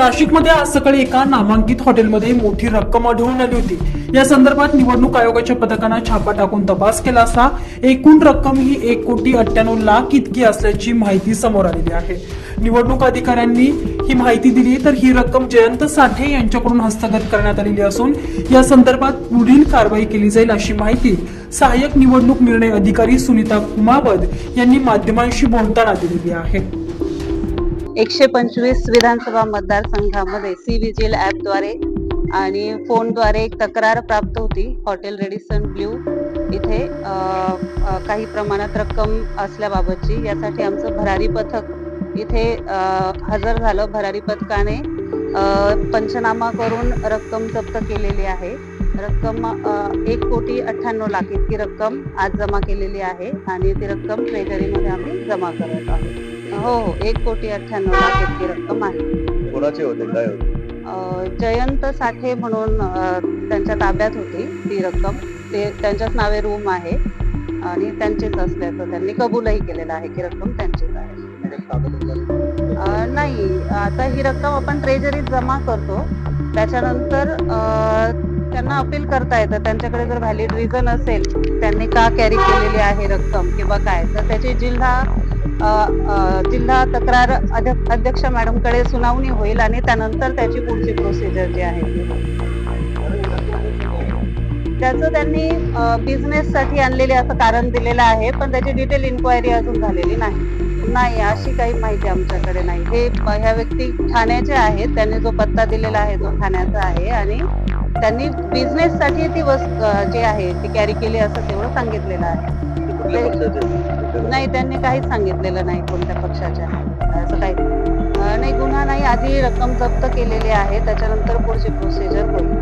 नाशिकमध्ये आज सकाळी एका नामांकित हॉटेलमध्ये मोठी रक्कम आढळून आली होती. या संदर्भात निवडणूक आयोगाच्या पथकानं छापा टाकून तपास केला असता एकूण रक्कम ही एक कोटी अठ्ठ्याण्णव लाख इतकी असल्याची माहिती समोर आलेली आहे. निवडणूक अधिकाऱ्यांनी ही माहिती दिली तर ही रक्कम जयंत साठे यांच्याकडून हस्तगत करण्यात आलेली असून या संदर्भात पुढील कारवाई केली जाईल अशी माहिती सहाय्यक निवडणूक निर्णय अधिकारी सुनीता कुमावत यांनी माध्यमांशी बोलताना दिलेली आहे. एकशे पंचवीस विधानसभा मतदारसंघामध्ये सी विजिल ॲपद्वारे आणि फोनद्वारे एक तक्रार प्राप्त होती. हॉटेल रेडिसन ब्ल्यू इथे काही प्रमाणात रक्कम असल्याबाबतची. यासाठी आमचं भरारी पथक इथे हजर झालं. भरारी पथकाने पंचनामा करून रक्कम जप्त केलेली आहे. रक्कम एक कोटी अठ्ठ्याण्णव लाख इतकी रक्कम आज जमा केलेली आहे आणि ती रक्कम ट्रेजरीमध्ये आम्ही जमा करत आहोत. हो हो एक कोटी अठ्ठ्याण्णव लाख इतकी रक्कम आहे. कोणाचे होते? काय होते? जयंत साठे म्हणून त्यांच्या ताब्यात होती ती रक्कम. ते त्यांच्याच नावे रूम आहे आणि त्यांचेच असल्याचं त्यांनी कबूलही केलेलं आहे की रक्कम त्यांचीच आहे. अ, नाही. आता ही रक्कम आपण ट्रेजरीत जमा करतो. त्याच्यानंतर त्यांना अपील करता येतं. त्यांच्याकडे जर व्हॅलिड रिझन असेल त्यांनी का कॅरी केलेली आहे रक्कम किंवा काय तर त्याची जिल्हा जिल्हा तक्रार अध्यक्ष अध्यक्ष मॅडमकडे सुनावणी होईल आणि त्यानंतर त्याची पुढची प्रोसिजर जी आहे त्याचं त्यांनी बिझनेस साठी आणलेले असं कारण दिलेलं आहे पण त्याची डिटेल इन्क्वायरी अजून झालेली नाही. नाही अशी काही माहिती आमच्याकडे नाही. हे ह्या व्यक्ती ठाण्याचे आहेत त्यांनी जो पत्ता दिलेला आहे तो ठाण्याचा आहे आणि त्यांनी बिझनेस साठी ती वस्तू जी आहे ती कॅरी केली असं तेवढं सांगितलेलं आहे. कुठल्या पक्षाचे नाही त्यांनी काहीच सांगितलेलं नाही कोणत्या पक्षाच्या. असं काही. नाही गुन्हा नाही आधी रक्कम जप्त केलेली आहे. त्याच्यानंतर पुढची प्रोसिजर होईल.